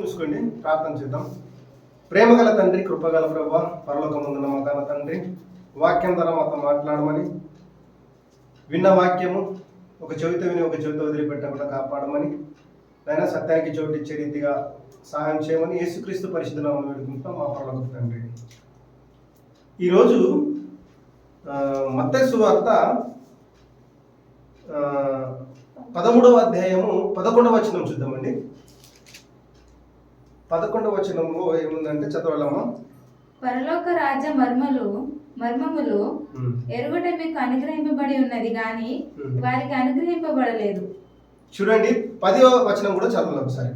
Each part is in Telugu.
చూసుకోండి ప్రార్థన చేద్దాం. ప్రేమగల తండ్రి కృపగల ప్రభా పరలోకముందున్న మా కన్న తండ్రి వాక్యం ద్వారా మాతో మాట్లాడమని విన్న వాక్యము ఒక చెవిత విని ఒక చెవిత వదిలిపెట్టకుండా కాపాడమని నాయన సత్యానికి చోటు ఇచ్చే రీతిగా సహాయం చేయమని యేసుక్రీస్తు పరిశుద్ధ వేడుకుంటాం మా పరలోక తండ్రి. ఈరోజు మత్తయి వార్త పదమూడవ అధ్యాయము పదకొండవ వచనం చూద్దామండి. పదకొండవ వచనంలో ఏముందంటే చదవాలమ్మా పరలోక రాజ్య మర్మలు మర్మములు ఎరుగుట మీకు అనుగ్రహింపబడి ఉన్నది గాని Hmm. వారికి అనుగ్రహింపబడలేదు. చూడండి పదో వచనం కూడా చదవాలి ఒకసారి.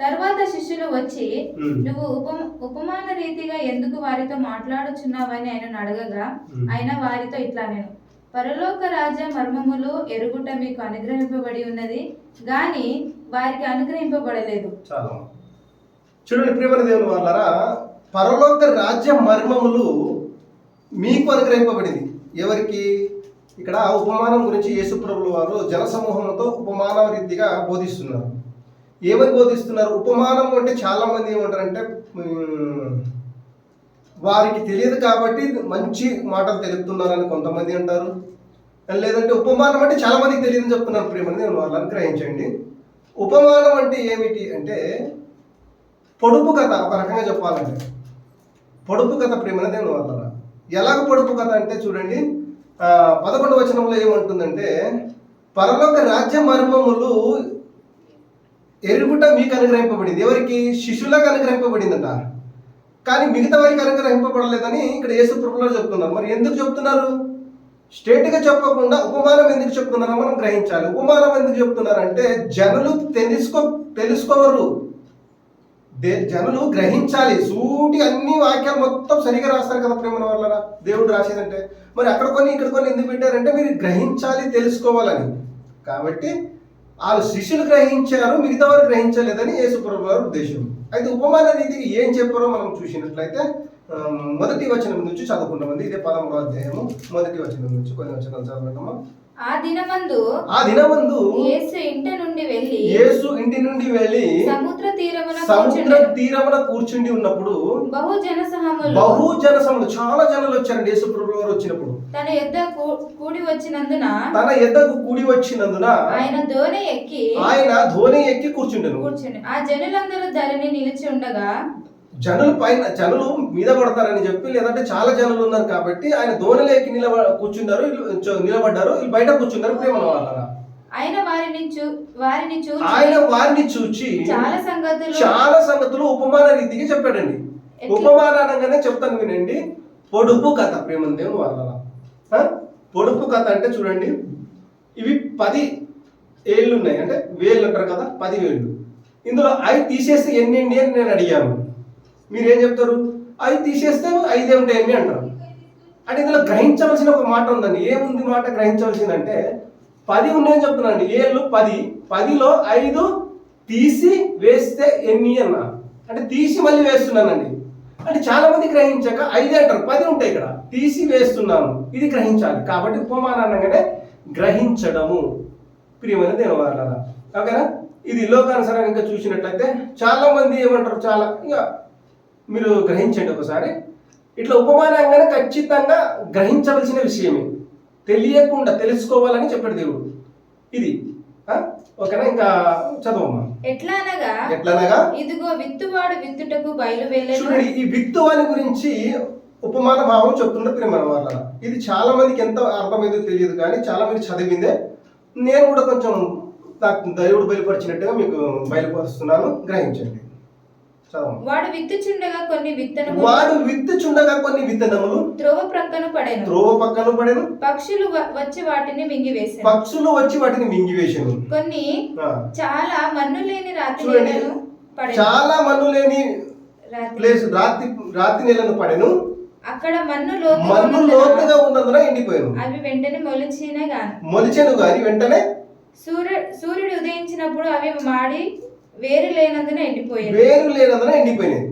తరువాత శిష్యులు వచ్చి. నువ్వు ఉపమ ఉపమాన రీతిగా ఎందుకు వారితో మాట్లాడుచున్నావని ఆయన అడగగా. ఆయన వారితో ఇట్లా నేను. పరలోక రాజ్య మర్మములు ఎరుగుట మీకు అనుగ్రహింపబడి ఉన్నది గాని వారికి అనుగ్రహింపబడలేదు. చాలా చూడండి ప్రేమల దేవుని వాళ్ళరా పరలోక రాజ్య మర్మములు మీకు అనుగ్రహింపబడింది. ఎవరికి? ఇక్కడ ఉపమానం గురించి యేసుప్రభుల వారు జనసమూహంతో ఉపమాన రీతిగా బోధిస్తున్నారు. ఏమని బోధిస్తున్నారు? ఉపమానం అంటే చాలామంది ఏమంటారంటే వారికి తెలియదు కాబట్టి మంచి మాటలు తెలుపుతున్నారని కొంతమంది అంటారు. లేదంటే ఉపమానం అంటే చాలామందికి తెలియదని చెప్తున్నారు ప్రేమని నేను వాళ్ళని గ్రహించండి ఉపమానం అంటే ఏమిటి అంటే పొడుపు కథ ఒక రకంగా చెప్పాలంటే. పొడుపు కథ ప్రేమన దేవుని వల్ల ఎలాగ పొడుపు కథ అంటే చూడండి పదకొండు వచనంలో ఏమంటుందంటే పరలోక రాజ్య మర్మములు ఎరుగుట మీకు అనుగ్రహింపబడింది. ఎవరికి? శిష్యులకు అనుగ్రహింపబడిందట. కానీ మిగతా వారికి అనుగ్రహింపబడలేదని ఇక్కడ యేసు ప్రభులో చెప్తున్నారు. మరి ఎందుకు చెప్తున్నారు? స్ట్రేట్గా చెప్పకుండా ఉపమానం ఎందుకు చెప్తున్నారో మనం గ్రహించాలి. ఉపమానం ఎందుకు చెప్తున్నారంటే జనులు తెలుసుకో తెలుసుకోవరు జనులు గ్రహించాలి. సూటి అన్ని వాక్యాలు మొత్తం సరిగా రాస్తారు కదా ప్రేమ వల్ల దేవుడు రాసేదంటే. మరి అక్కడ కొన్ని ఇక్కడ కొన్ని ఎందుకు పెట్టారంటే మీరు గ్రహించాలి తెలుసుకోవాలని. కాబట్టి వాళ్ళు శిష్యులు గ్రహించారు మిగతా వారు గ్రహించలేదని యేసుప్రభు వారి ఉద్దేశం. అయితే ఉపమాన రీతికి ఏం చెప్పారో మనం చూసినట్లయితే మొదటి వచనం నుంచి చదువుకుంటామండి ఇదే పదమూడో అధ్యాయము. మొదటి వచనం నుంచి కొన్ని వచనాలు చదవటమా ఆ దినమందు ఆ దినమందు యేసు ఇంట నుండి వెళ్ళి యేసు ఇంటి నుండి వెళ్ళి సముద్ర తీరమున సముద్ర కూర్చుండెను. తీరమున కూర్చుండి ఉన్నప్పుడు బహు జనసహములు బహు జనసములు చాలా జనాలు వచ్చారండి యేసుప్రభు వారు వచ్చినప్పుడు. తన యొద్ద కూడి వచ్చినందున తన ఎద్దకు కూడి వచ్చినందున ఆయన దోణి ఎక్కి ఆయన ధోని ఎక్కి కూర్చుండెను. కూర్చుని ఆ జనులందరూ ధరణి నిలిచి ఉండగా జనులు పైన జనులు మీద పడతారని చెప్పి లేదంటే చాలా జనులు ఉన్నారు కాబట్టి ఆయన ఎక్కి నిలబ కూర్చున్నారు నిలబడ్డారు బయట కూర్చున్నారు ప్రేమ వాళ్ళ ఆయన వారిని చూచి ఆయన వారిని చూచి చాలా సంగతులు చాలా సంగతులు ఉపమాన రీతిగా చెప్పాడండి? ఉపమానంగానే చెప్తాను వినండి. పొడుపు కథ ప్రేమ దేవుని వాళ్ళ పొడుపు కథ అంటే చూడండి ఇవి పది ఏళ్ళు ఉన్నాయి. అంటే వేళ్ళు అంటారు కదా పది వేళ్ళు ఇందులో ఐదు తీసేస్తే ఎన్ని అని నేను అడిగాను. మీరు ఏం చెప్తారు? అవి తీసేస్తే ఐదే ఉంటాయని అంటారు. అంటే ఇందులో గ్రహించవలసిన ఒక మాట ఉందండి. ఏముంది మాట గ్రహించవలసిందంటే పది ఉన్నాయని చెప్తున్నానండి. ఏళ్ళు పది. పదిలో ఐదు తీసి వేస్తే ఎన్ని అన్న? అంటే తీసి మళ్ళీ వేస్తున్నానండి. అంటే చాలా మంది గ్రహించాక ఐదే అంటారు. పది ఉంటాయి ఇక్కడ. తీసి వేస్తున్నాను. ఇది గ్రహించాలి. కాబట్టి ఉపమానంగానే గ్రహించడము. ప్రియమైన దేవాలయ ఓకేనా? ఇది లోకానుసారంగా ఇంకా చూసినట్లయితే చాలా మంది ఏమంటారు? చాలా ఇక మీరు గ్రహించండి ఒకసారి. ఇట్లా ఉపమానంగానే ఖచ్చితంగా గ్రహించవలసిన విషయమే. తెలియకుండా తెలుసుకోవాలని చెప్పాడు దేవుడు. ఇది? ఓకేనా? ఇంకా చదవమ్మా. ఎట్లా అనగా ఎట్లనగా? ఇదిగో విత్తువాడు విత్తుటకు బయలు వెళ్ళను చూడండి ఈ విత్తువాని గురించి ఉపమాన భావం చెప్తుండే ప్రేమ వాళ్ళ ఇది చాలా మందికి ఎంత అర్థమైందో తెలియదు కానీ చాలా మంది చదివిందే. నేను కూడా కొంచెం నాకు దేవుడు బయలుపరిచినట్టుగా మీకు బయలుపరుస్తున్నాను. గ్రహించండి. వాడు విత్తుచుండగా కొన్ని విత్తనము వాడు విత్తుచుండగా కొన్ని విత్తనములు త్రోవ ప్రక్కన పడెను. త్రోవ పక్కన పడెను. పక్షులు వచ్చి వాటిని మింగివేశాను పక్షులు వచ్చి వాటిని మింగివేశాను కొన్ని. చాలా మన్ను లేని రాతి చూడండి. నేలను పడెను. చాలా మన్ను లేని ప్లేస్ రాతి రాతి నేలను పడెను. అక్కడ మన్ను మన్ను లోతుగా ఉన్నందున ఎండిపోయాను. అవి వెంటనే మొలిచిన గాను మొలిచెను గాని వెంటనే సూర్య సూర్యుడు ఉదయించినప్పుడు అవి మాడి వేరు లేనందున ఎండిపోయాయి. వేరు లేనందున ఎండిపోయినాయి.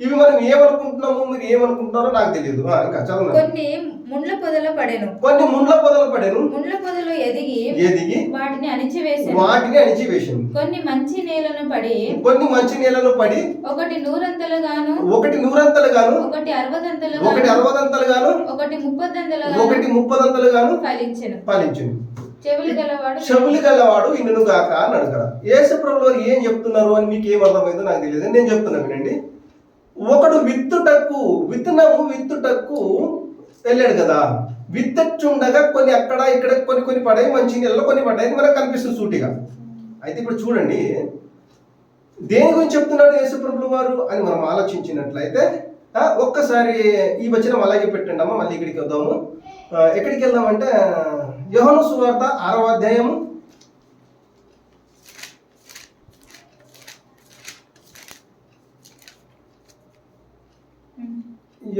ఇవి మనం ఏమనుకుంటున్నాము మీరు ఏమనుకుంటున్నారో నాకు తెలియదు. ఇంకా కొన్ని ముండ్ల పొదలో పడెను. కొన్ని ముండ్ల పొదలు పడాను. ముండ్ల పొదలో ఎదిగి ఎదిగి వాటిని అణిచివేసెను వాటిని అణిచివేసింది కొన్ని మంచి నేలను పడి కొన్ని మంచి నీళ్ళలో పడి ఒకటి నూరంతలుగాను ఒకటి నూరంతలు గాను ఒకటి ఒకటి అరవదంతలుగాను అరవదంతలు గాను ఒకటి ముప్పదంతలుగాను ఒకటి ముప్పదంతలు గాను ఫలించెను. ఫలించింది చెవులు గలవాడు చెవులు గలవాడు ఇన్నును గాక అని అడగడం. యేసు వారు ఏం చెప్తున్నారు అని మీకు ఏం అర్థమైందో నాకు తెలియదు. నేను చెప్తున్నా వినండి. ఒకడు విత్తుటకు విత్తనము విత్తుటకు వెళ్ళాడు కదా. విత్తచ్చుండగా కొన్ని అక్కడ ఇక్కడ కొన్ని కొన్ని పడాయి మంచి నీళ్ళలో కొన్ని పడ్డాయి మనకు కనిపిస్తుంది సూటిగా. అయితే ఇప్పుడు చూడండి. దేని గురించి చెప్తున్నాడు యేసుప్రభులు వారు అని మనం ఆలోచించినట్లయితే ఒక్కసారి ఈ వచనం అలాగే పెట్టండి అమ్మ మళ్ళీ ఇక్కడికి వద్దాము. ఎక్కడికి వెళ్దామంటే యోహను సువార్త ఆరవ అధ్యాయము.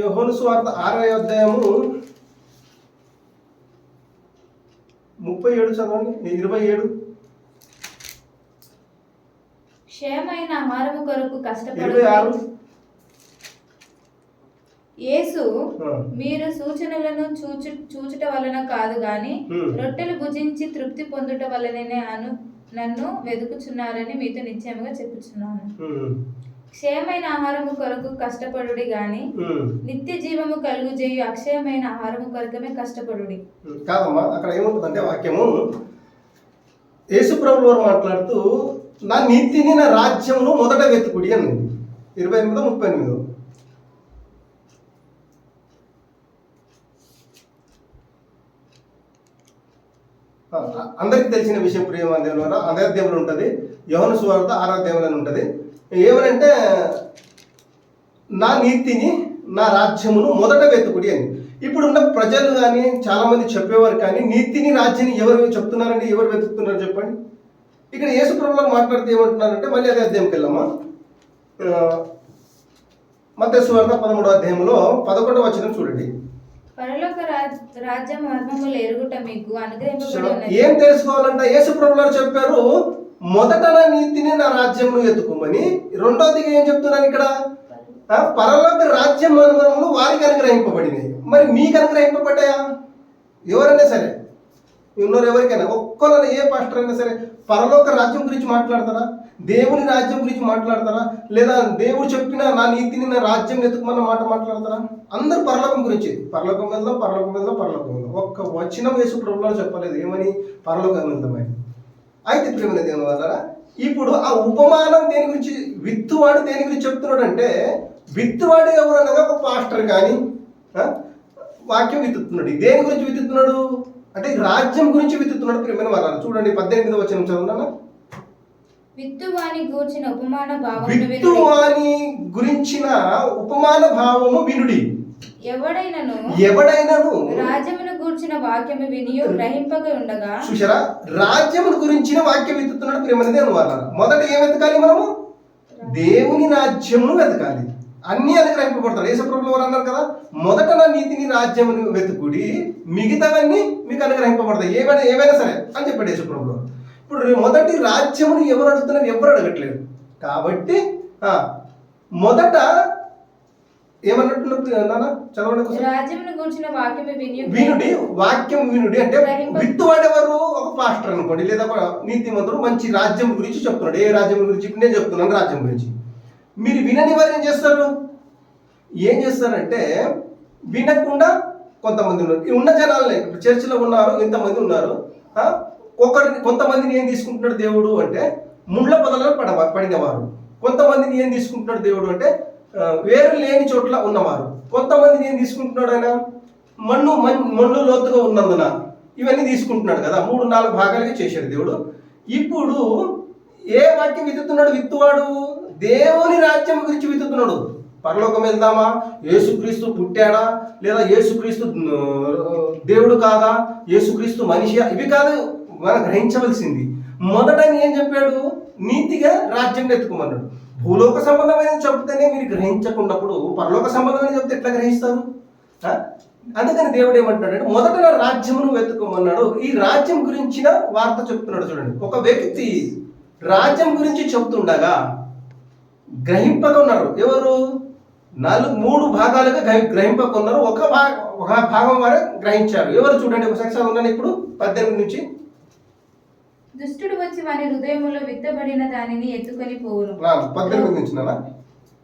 యోహను సువార్త ఆరవ అధ్యాయము. ముప్పై ఏడు చదవండి ఇరవై ఏడు. క్షేమైన ఆహారము కొరకు కష్టపడు యేసు. మీరు సూచనలను చూచు చూచుట వలన కాదు గాని. రొట్టెలు భుజించి తృప్తి పొందుట వలననే అను నన్ను వెతుకుచున్నారని మీతో నిశ్చయముగా చెప్పుచున్నాను. క్షయమైన ఆహారము కొరకు కష్టపడుడి గాని. నిత్య జీవము కలుగు చేయు అక్షయమైన ఆహారము కొరకమే కష్టపడుడి. కాదమ్మా అక్కడ ఏముంటుందంటే వాక్యము? యేసుప్రభులు వారు మాట్లాడుతూ నా నీతిని నా రాజ్యమును మొదట వెతుకుడి అన్నది. ఇరవై ఎనిమిదో ముప్పై ఎనిమిదో. అందరికి తెలిసిన విషయం ప్రియమైన అదే దేవులు ఉంటుంది. యోహన సువార్త ఆరాధ్యములు అని ఉంటుంది. ఏమనంటే నా నీతిని నా రాజ్యమును మొదట వెతుకుడి అని. ఇప్పుడున్న ప్రజలు కానీ చాలామంది చెప్పేవారు కానీ నీతిని రాజ్యాన్ని ఎవరు చెప్తున్నారండి? ఎవరు వెతుకుతున్నారు చెప్పండి. ఇక్కడ యేసు ప్రభువులు మాట్లాడితే ఏమంటున్నారంటే మళ్ళీ అదే అధ్యాయంకి వెళ్ళామా మధ్య సువార్త పదమూడో అధ్యాయంలో పదకొండవ వచనం చూడండి. పరలోక రాజ్య మర్మములు ఎరుగుట మీకు అనుగ్రహింపబడి ఏం తెలుసుకోవాలంట? యేసు ప్రభువులు చెప్పారు మొదట నా నీతిని నా రాజ్యమును వెతుకుమని. రెండోదిగా ఏం చెప్తున్నాను ఇక్కడ? పరలోక రాజ్యం మనములు వారికి అనుగ్రహింపబడినాయి మరి మీకు అనుగ్రహింపబడ్డాయా? ఎవరైనా సరే. ఉన్నారు ఎవరికైనా ఒక్కరు ఏ పాస్టర్ అయినా సరే పరలోక రాజ్యం గురించి మాట్లాడతారా? దేవుని రాజ్యం గురించి మాట్లాడతారా? లేదా దేవుడు చెప్పిన నా నీతిని నా రాజ్యం వెతుకుమన్న మాట మాట్లాడతారా? అందరూ పరలోకం గురించి. పరలోకం వెళ్దాం పరలోకం వెళ్దాం పరలోకం వెళ్దాం. ఒక్క వచ్చిన యేసు ప్రభువులో చెప్పలేదు. ఏమని? పరలోకం వెళ్దామని. అయితే ప్రేమ దేవుని వల్ల ఇప్పుడు ఆ ఉపమానం దేని గురించి విత్తువాడు దేని గురించి చెప్తున్నాడు అంటే విత్తువాడు ఎవరు అనగా ఒక పాస్టర్ కానీ వాక్యం విత్తుతున్నాడు. దేని గురించి విత్తుతున్నాడు? అంటే రాజ్యం గురించి విత్తుతున్నాడు ప్రేమైన వాళ్ళ చూడండి పద్దెనిమిది వచ్చిన చదువునా విత్తువాని గూర్చిన ఉపమాన వినుడి. విత్తువాని గురించిన ఉపమాన భావము వినుడి. ఎవడైనను ఎవడైనాను రాజ్యమును గూర్చిన వాక్యము వినియు గ్రహింపక ఉండగా చూసారా రాజ్యమును గురించిన వాక్యం వెతుకుతున్నాడు ప్రేమనిదే వాళ్ళ మొదట ఏం వెతకాలి మనము? దేవుని రాజ్యమును వెతకాలి. అన్ని అనుగ్రహింపబడతాడు యేసప్రభులు వారు అన్నారు కదా మొదట నా నీతిని రాజ్యమును వెతుకుడి మిగతావన్నీ మీకు అనుగ్రహింపబడతాయి. ఏమైనా ఏమైనా సరే అని చెప్పాడు యేసప్రభులు. ఇప్పుడు మొదటి రాజ్యమును ఎవరు అడుగుతున్నారు? ఎవరు అడగట్లేదు. కాబట్టి ఆ, మొదట చదవండి. రాజ్యమును గూర్చిన వాక్యము వినియు వినుడి వాక్యం వినుడి అంటే విత్తువాడెవరు? ఒక పాస్టర్ అనుకోండి లేదా ఒక నీతిమంతుడు మంచి రాజ్యం గురించి చెప్తున్నాడు. ఏ రాజ్యం గురించి? నేను చెప్తున్నాను రాజ్యం గురించి. మీరు వినని వారు ఏం చేస్తారు? ఏం చేస్తారంటే వినకుండా కొంతమంది ఉన్నారు. ఉన్న జనాలనే ఇప్పుడు చర్చిలో ఉన్నారు ఇంతమంది ఉన్నారు. ఒకరిని కొంతమందిని ఏం తీసుకుంటున్నాడు దేవుడు అంటే ముళ్ళ పొదలలో పడ పడినవారు. కొంతమందిని ఏం తీసుకుంటున్నాడు దేవుడు అంటే వేరు లేని చోట్ల ఉన్నవారు. కొంతమందిని ఏం తీసుకుంటున్నాడు ఆయన? మన్ను మన్ను లోతుగా ఉన్నందున. ఇవన్నీ తీసుకుంటున్నాడు కదా. మూడు నాలుగు భాగాలుగా చేశాడు దేవుడు. ఇప్పుడు ఏ వాక్యం విత్తుతున్నాడు విత్తువాడు? దేవుని రాజ్యం గురించి వెతుకుతున్నాడు. పరలోకం వెళ్దామా? యేసుక్రీస్తు పుట్టాడా? లేదా యేసుక్రీస్తు దేవుడు కాదా? యేసుక్రీస్తు మనిషి ఇవి కాదు మనం గ్రహించవలసింది. మొదట ఏం చెప్పాడు? నీతిగా రాజ్యం ఎత్తుకోమన్నాడు భూలోక సంబంధమైన చెప్తేనే మీరు గ్రహించకున్నప్పుడు పరలోక సంబంధమైన చెప్తే ఎట్లా గ్రహిస్తారు? అందుకని దేవుడు ఏమంటున్నాడు మొదట రాజ్యమును వెతుకోమన్నాడు. ఈ రాజ్యం గురించిన వార్త చెప్తున్నాడు చూడండి. ఒక వ్యక్తి రాజ్యం గురించి చెప్తుండగా గ్రహింపగా ఉన్నారు ఎవరు? నాలుగు మూడు భాగాలుగా గ్రహి- గ్రహింపకున్నారు. ఒక భాగం ఒక భాగం వారే గ్రహించారు. ఎవరు చూడండి ఒకసారి చదువున్నాను ఇప్పుడు పద్దెనిమిది నుంచి. దుష్టుడు వచ్చి వాని హృదయములో విత్తబడిన దానిని ఎత్తుకొని పోవును. పద్దెనిమిది నుంచి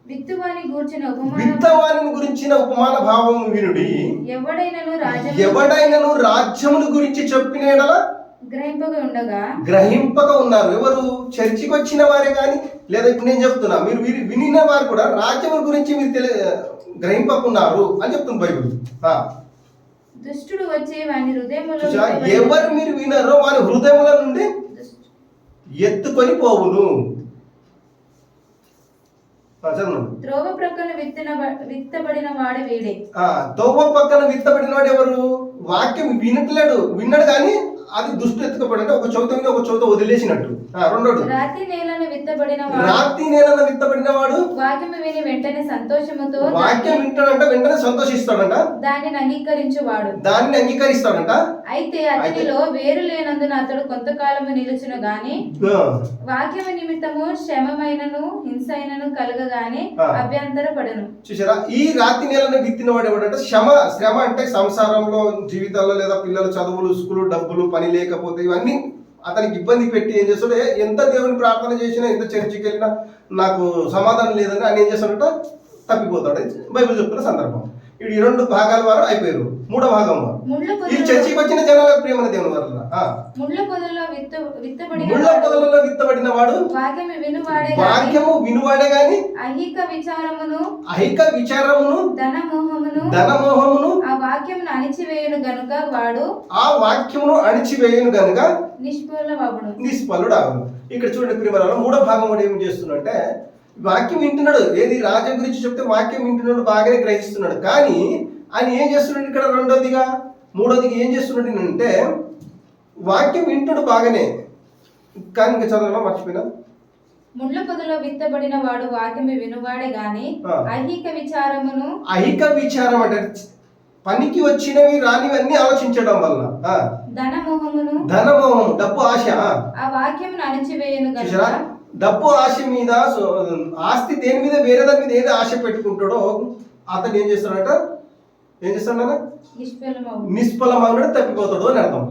విత్తువాని గూర్చిన ఉపమాన విత్తవాని గురించిన ఉపమాన భావం వినుడి. ఎవడైనను రాజు ఎవడైనను రాజ్యముల గురించి చెప్పిన యెడల గ్రహింపగా ఉండగా గ్రహింపక ఉన్నారు. ఎవరు? చర్చికి వచ్చిన వారే కానీ లేదా ఇప్పుడు నేను చెప్తున్నా మీరు విని- వినిన వారు కూడా రాజ్యముల గురించి మీరు తెలి గ్రహింపకున్నారు అని చెప్తుంది బైబిల్. దుష్టుడు వచ్చి వాని హృదయములో ఎవరు మీరు వినరో వారి హృదయముల నుండి ఎత్తుకొని పోవును. త్రోవ ప్రక్కన విత్తిన విత్తబడిన వాడు వీడే. ఆ, తోవ పక్కన విత్తబడిన వాడు ఎవరు? వాక్యం వినట్లేడు విన్నాడు కానీ అది దుష్టు ఎత్తుకోబడి ఒక చౌత మీద ఒక చౌత వదిలేసినట్టు. రెండోడు రాతి నేలను విత్తబడిన రాత్రి నేలన విత్తబడిన వాడు వాక్యము విని వెంటనే సంతోషముతో వాక్యం వింటాడంట వెంటనే సంతోషిస్తాడంట. దానిని అంగీకరించువాడు. దానిని అంగీకరిస్తాడంట. అయితే అతనిలో వేరు లేనందున అతడు కొంతకాలము నిలుచును గాని ఆ, వాక్యము నిమిత్తము శ్రమమైనను హింసైనను కలగగానే. అభ్యంతర పడను చూసారా? ఈ రాతి నేలను విత్తిన వాడు ఎవడంటే శ్రమ శ్రమ అంటే సంసారంలో జీవితాల్లో లేదా పిల్లల చదువులు స్కూలు డబ్బులు పని లేకపోతే ఇవన్నీ అతనికి ఇబ్బంది పెట్టి ఏం చేస్తాడు ఎంత దేవుని ప్రార్థన చేసినా ఎంత చర్చికి వెళ్ళినా నాకు సమాధానం లేదని ఆయన ఏం చేస్తాడంట? తప్పిపోతాడు బైబిల్ చెప్తున్న సందర్భం. ఈ రెండు భాగాల వారు అయిపోయారు. మూడో భాగం వారు. ఈ చర్చికి వచ్చిన జనాలకు ప్రియమైన దేవుని వల్ల ఆ, ముళ్ళ విత్తబడిన వాడు పొదలలో విత్తబడిన వాడు వాక్యము వినువాడే గాని అహిక విచారమును అహిక విచారమును ధనమోహమును ఆ వాక్యమును అణిచివేయును గనుక వాడు ఆ వాక్యమును అణిచివేయను గనుక నిష్ఫలమగును. నిష్ఫలుడు ఆగును ఇక్కడ చూడండి ప్రియమరాలు మూడో భాగం వాడు ఏం చేస్తున్నట్టే వాక్యం వింటున్నాడు. ఏది రాజ్యం గురించి చెప్తే వాక్యం వింటున్నాడు బాగానే గ్రహిస్తున్నాడు. కానీ ఆయన ఏం చేస్తున్నాడు ఇక్కడ రెండోదిగా? మూడోదిగా ఏం చేస్తున్నాడు అంటే వాక్యం వింటున్నాడు బాగానే. కానీ ఇంకా చదవడం మర్చిపోయినా? ముళ్ళ పొదలో విత్తబడిన వాడు వాక్యము వినువాడే గాని. అహిక విచారమును అహిక విచారం అంటే పనికి వచ్చినవి రానివన్నీ ఆలోచించడం వల్ల ధనమోహమును ధనమోహం డబ్బు ఆశ ఆ. అణిచివేయను గనుక. డబ్బు ఆశ మీద ఆస్తి దేని మీద వేరే దాని మీద ఏది ఆశ పెట్టుకుంటాడో అతను ఏం చేస్తాడట? ఏం నిష్ఫలమగును నిష్ఫలమవునాడు తప్పిపోతాడు అని అర్థం.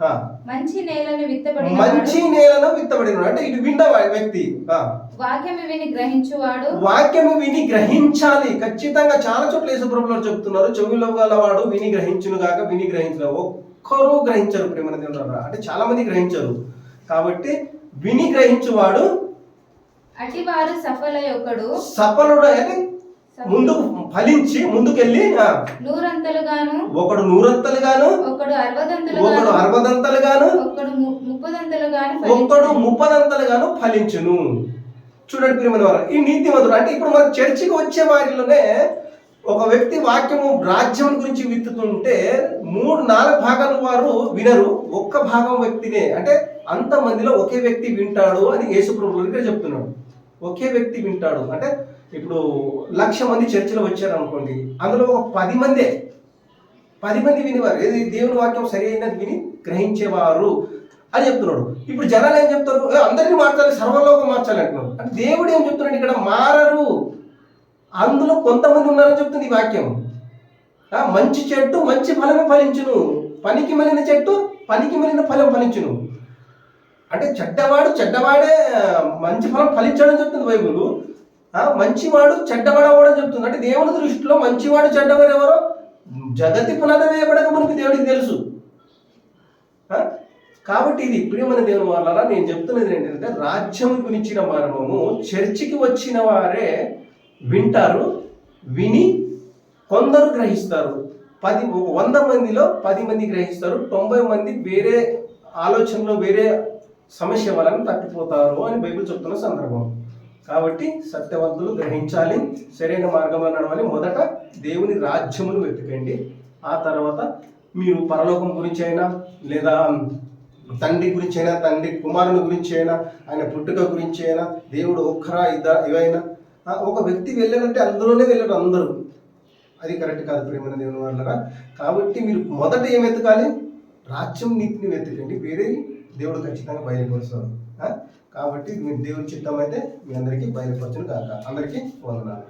ఆ. మంచి నేలను విత్తబడిన మంచి నేలను విత్తబడిన అంటే ఇటు విన్న వ్యక్తి. వాక్యము విని గ్రహించువాడు. వాక్యము విని గ్రహించాలి. ఖచ్చితంగా చాలా చోట్ల యేసుప్రభులు చెప్తున్నారు. చెవిలో గలవాడు విని గ్రహించును గాక విని గ్రహించిన. ఒక్కరూ గ్రహించరు ప్రేమ దేవుడు అంటే చాలా మంది గ్రహించరు. కాబట్టి విని గ్రహించువాడు అటివారు సఫల ఒకడు సఫలుడు అంటే ముందు ఫలించి ముందుకెళ్ళి నూరంతలుగాను. ఒకడు నూరంతలుగాను ఒకడు ఒకడు అరవదంతలుగాను ఒకడు ముప్పదంతలుగాను ఫలించును. ముప్పదంతలుగాను ఫలించును. చూడండి ప్రియమైన వారు ఈ నీతిమంతుడు అంటే ఇప్పుడు మన చర్చికి వచ్చే వారిలోనే ఒక వ్యక్తి వాక్యము రాజ్యం గురించి విత్తుతుంటే మూడు నాలుగు భాగాల వారు వినరు. ఒక్క భాగం వ్యక్తినే అంటే అంత మందిలో ఒకే వ్యక్తి వింటాడు అని యేసుప్రభులు ఇక్కడ చెప్తున్నాడు. ఒకే వ్యక్తి వింటాడు. అంటే ఇప్పుడు లక్ష మంది చర్చలు వచ్చారు అనుకోండి అందులో ఒక పది మందే పది మంది వినేవారు. ఏది దేవుని వాక్యం సరి అయినది విని గ్రహించేవారు అని చెప్తున్నాడు. ఇప్పుడు జనాలు ఏం చెప్తారు? అందరినీ మార్చాలి సర్వలోకం మార్చాలి అంటున్నారు అంటే దేవుడు ఏం చెప్తున్నాడు? ఇక్కడ మారరు. అందులో కొంతమంది ఉన్నారని చెప్తుంది ఈ వాక్యం. మంచి చెట్టు మంచి ఫలమే ఫలించును. పనికి మలిన చెట్టు పనికి మలిన ఫలం ఫలించును. అంటే చెడ్డవాడు చెడ్డవాడే మంచి ఫలం ఫలించాడని చెప్తుంది బైబుల్. మంచివాడు చెడ్డవాడు అవ్వడం చెప్తుంది. అంటే దేవుని దృష్టిలో మంచివాడు చెడ్డవాడు ఎవరో? జగతి పునాది వేయబడక మనకి దేవుడికి తెలుసు. కాబట్టి ఇది ప్రియమైన దేవుని వల్ల నేను చెప్తున్నది ఏంటంటే రాజ్యం గురించిన మర్మము చర్చికి వచ్చిన వారే వింటారు విని కొందరు గ్రహిస్తారు. పది వంద మందిలో పది మంది గ్రహిస్తారు తొంభై మంది వేరే ఆలోచనలో వేరే సమస్య వలన తప్పిపోతారు అని బైబిల్ చెప్తున్న సందర్భం. కాబట్టి సత్యవంతులు గ్రహించాలి సరైన మార్గంలో నడవాలి. మొదట దేవుని రాజ్యమును వెతకండి. ఆ తర్వాత మీరు పరలోకం గురించి అయినా లేదా తండ్రి గురించి అయినా తండ్రి కుమారుని గురించి అయినా ఆయన పుట్టుక గురించి అయినా దేవుడు ఒక్కరా ఇద్ద ఇవైనా ఒక వ్యక్తి వెళ్ళారంటే అందులోనే వెళ్ళారు అందరూ. అది కరెక్ట్ కాదు ప్రేమైన దేవుని వాళ్ళరా కాబట్టి మీరు మొదట ఏం వెతకాలి? రాజ్యం నీతిని వెతకండి. వేరే దేవుడు ఖచ్చితంగా బయలుపరుస్తారు. కాబట్టి మీ దేవుని చిత్తం అయితే మీ అందరికీ బయలుపరచును కాక అందరికీ వందనాలు.